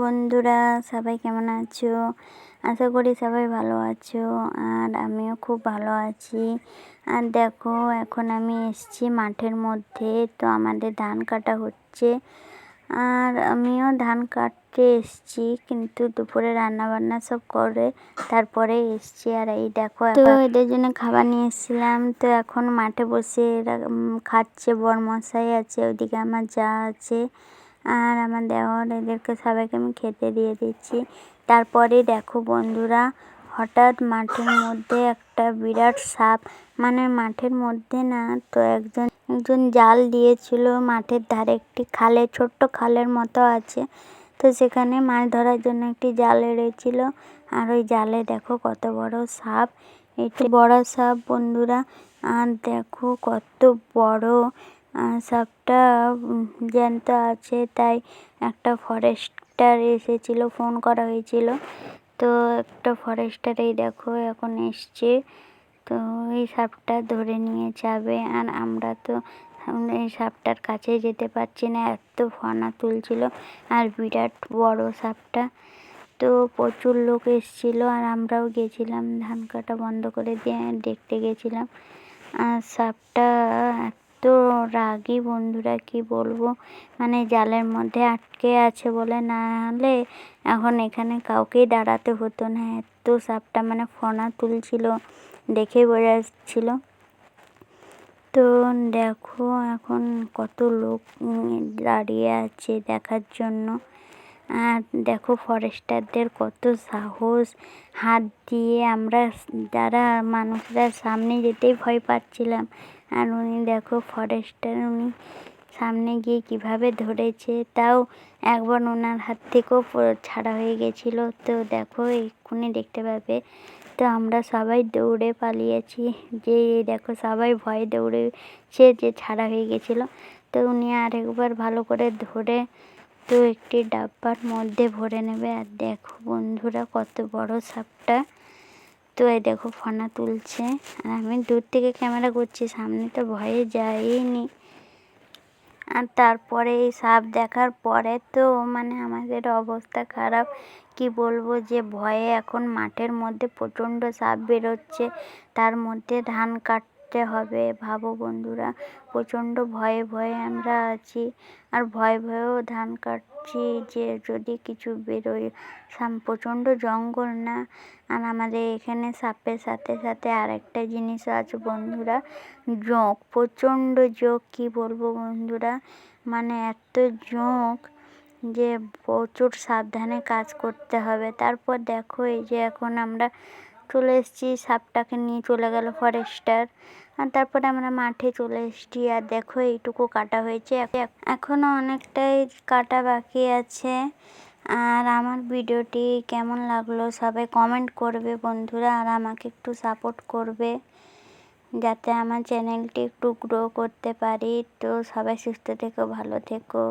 বন্ধুরা সবাই কেমন আছো? আশা করি সবাই ভালো আছো আর আমিও খুব ভালো আছি। আর দেখো এখন আমি এসছি মাঠের মধ্যে তো আমাদের ধান কাটা হচ্ছে। আর আমিও ধান কাটতে এসছি কিন্তু দুপুরে রান্না বান্না সব করে তারপরে এসছি। আর এই দেখো তো এদের জন্য খাবার নিয়ে এসেছিলাম তো এখন মাঠে বসে এরা খাচ্ছে বরমশাই আছে ওইদিকে আমার যা আছে। আর আমার দেওর এদেরকে সবাইকে আমি খেতে দিয়ে দিচ্ছি। তারপরে দেখো বন্ধুরা, হঠাৎ মাঠের মধ্যে একটা বিরাট সাপ মানে মাঠের মধ্যে না তো একজন একজন জাল দিয়েছিল, মাঠের ধারে একটি খালে, ছোট্ট খালের মতো আছে। তো সেখানে মাছ ধরার জন্য একটি জাল এড়েছিল আর ওই জালে দেখো কত বড় সাপ, একটি বড় সাপ বন্ধুরা। আর দেখো কত বড় সাপটা জ্যান্ত আছে, তাই একটা ফরেস্টার এসেছিল ফোন করা হয়েছিল। তো একটা ফরেস্টার এই দেখো, এখন এসছে। তো এই সাপটা ধরে নিয়ে যাবে। আর আমরা তো এই সাপটার কাছে যেতে পারছি না, এত ফনা তুলছিল। আর বিরাট বড় সাপটা। তো প্রচুর লোক এসেছিল, আর আমরাও গেছিলাম, ধান কাটা বন্ধ করে দিয়ে দেখতে গেছিলাম। আর সাপটা রাগী বন্ধুরা কি বলব? মানে জালের মধ্যে আটকে আছে বলে না হলে এখন এখানে কাউকেই দাঁড়াতে হতো না। এত সাপটা মানে ফোনা তুলছিল, দেখে বোঝা যাচ্ছিল। তো দেখো এখন কত লোক দাঁড়িয়ে আছে দেখার জন্য। আর দেখো ফরেস্টারদের কত সাহস। হাত দিয়ে আমরা যারা মানুষরা সামনে যেতেই ভয় পাচ্ছিলাম। আর উনি দেখো ফরেস্টার, উনি সামনে গিয়ে কীভাবে ধরেছে, তাও একবার ওনার হাত থেকেও ছাড়া হয়ে গেছিল। তো দেখো এক্ষুনি দেখতে পাবে। তো আমরা সবাই দৌড়ে পালিয়েছি। যে দেখো সবাই ভয়ে দৌড়েছে যে ছাড়া হয়ে গেছিল। তো উনি আরেকবার ভালো করে ধরে তো একটি ডাব্বার মধ্যে ভরে নেবে। আর দেখো বন্ধুরা কত বড় সাপটা। তো এই দেখো ফনা তুলছে। আর আমি দূর থেকে ক্যামেরা করছি, সামনে তো ভয়ে যাইনি। আর তারপরে এই সাপ দেখার পরে তো মানে আমাদের অবস্থা খারাপ। কি বলব যে ভয়ে এখন মাঠের মধ্যে প্রচণ্ড সাপ বেরোচ্ছে। তার মধ্যে ধান কাটতে হবে। ভাবো বন্ধুরা, প্রচণ্ড ভয়ে ভয়ে আমরা আছি। আর ভয়ে ভয়েও ধান কাটছি যে যদি কিছু বেরোয়, সাম, প্রচণ্ড জঙ্গল না? আর আমাদের এখানে সাপের সাথে সাথে আরেকটা জিনিসও আছে বন্ধুরা, জোঁক। প্রচণ্ড জোঁক, কী বলব বন্ধুরা? মানে এত জোঁক যে প্রচুর সাবধানে কাজ করতে হবে। তারপর দেখো এই যে এখন আমরা চলে এসেছি, সাপটাকে নিয়ে চলে গেল ফরেস্টার আর তারপরে আমরা মাঠে চলে এসেছি, আর দেখো এইটুকু কাটা হয়েছে। এখনও অনেকটাই কাটা বাকি আছে। আর আমার ভিডিওটি কেমন লাগল সবাই কমেন্ট করবে বন্ধুরা, আর আমাকে একটু সাপোর্ট করবে, যাতে আমার চ্যানেলটি একটু গ্রো করতে পারি। তো সবাই সুস্থ থেকো, ভালো থেকো।